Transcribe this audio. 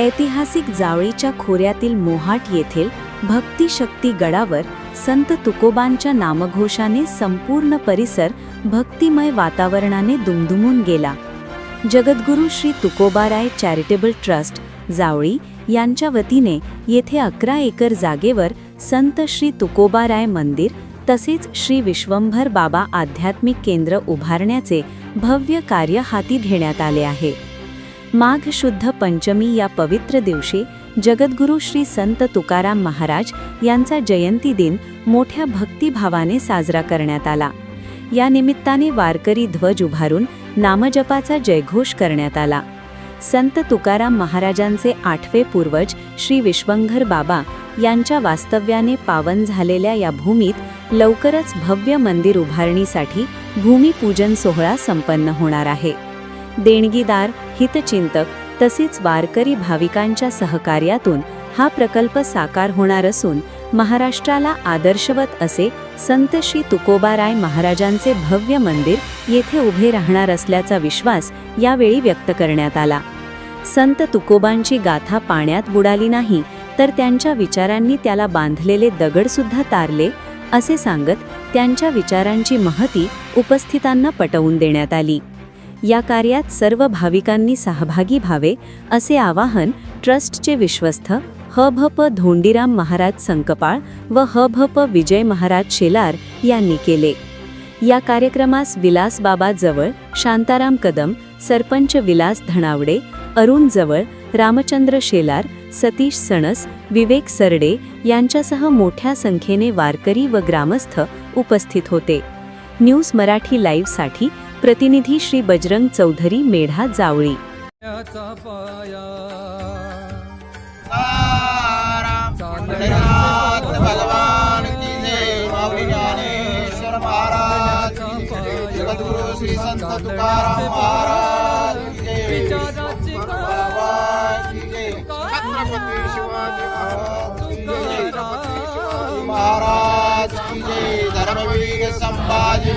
ऐतिहासिक जावळीच्या खोऱ्यातील मोहाट येथील भक्तिशक्ती गडावर संत तुकोबांच्या नामघोषाने संपूर्ण परिसर भक्तिमय वातावरणाने दुमदुमून गेला. जगद्गुरू श्री तुकोबाराय चॅरिटेबल ट्रस्ट जावळी यांच्या वतीने येथे अकरा एकर जागेवर संत श्री तुकोबाराय मंदिर तसेच श्री विश्वंभर बाबा आध्यात्मिक केंद्र उभारण्याचे भव्य कार्य हाती घेण्यात आले आहे. माघ शुद्ध पंचमी या पवित्र दिवशी जगद्गुरू श्री संत तुकाराम महाराज यांचा जयंती दिन मोठ्या भक्तिभावाने साजरा करण्यात आला. या निमित्ताने वारकरी ध्वज उभारून नामजपाचा जयघोष करण्यात आला. संत तुकाराम महाराजांचे आठवे पूर्वज श्री विश्वंघर बाबा यांच्या वास्तव्याने पावन झालेल्या या भूमीत लवकरच भव्य मंदिर उभारणीसाठी भूमिपूजन सोहळा संपन्न होणार आहे. देणगीदार हितचिंतक तसेच वारकरी भाविकांच्या सहकार्यातून हा प्रकल्प साकार होणार असून महाराष्ट्राला आदर्शवत असे संत श्री तुकोबाराय महाराजांचे भव्य मंदिर येथे उभे राहणार असल्याचा विश्वास यावेळी व्यक्त करण्यात आला. संत तुकोबांची गाथा पाण्यात बुडाली नाही तर त्यांच्या विचारांनी त्याला बांधलेले दगडसुद्धा तारले असे सांगत त्यांच्या विचारांची महती उपस्थितांना पटवून देण्यात आली. या कार्यात सर्व भाविकांनी सहभागी व्हावे असे आवाहन ट्रस्टचे विश्वस्त ह भ प धोंडीराम महाराज संकपाळ व ह भ प विजय महाराज शेलार यांनी केले. या कार्यक्रमास विलास बाबा जवळ शांताराम कदम सरपंच विलास धणावडे अरुण जवळ रामचंद्र शेलार सतीश सणस विवेक सरडे यांच्यासह मोठ्या संख्येने वारकरी व ग्रामस्थ उपस्थित होते. न्यूज मराठी लाईव्हसाठी प्रतिनिधी श्री बजरंग चौधरी मेढा जावळी महाराज की जय धर्मवीर संभाजी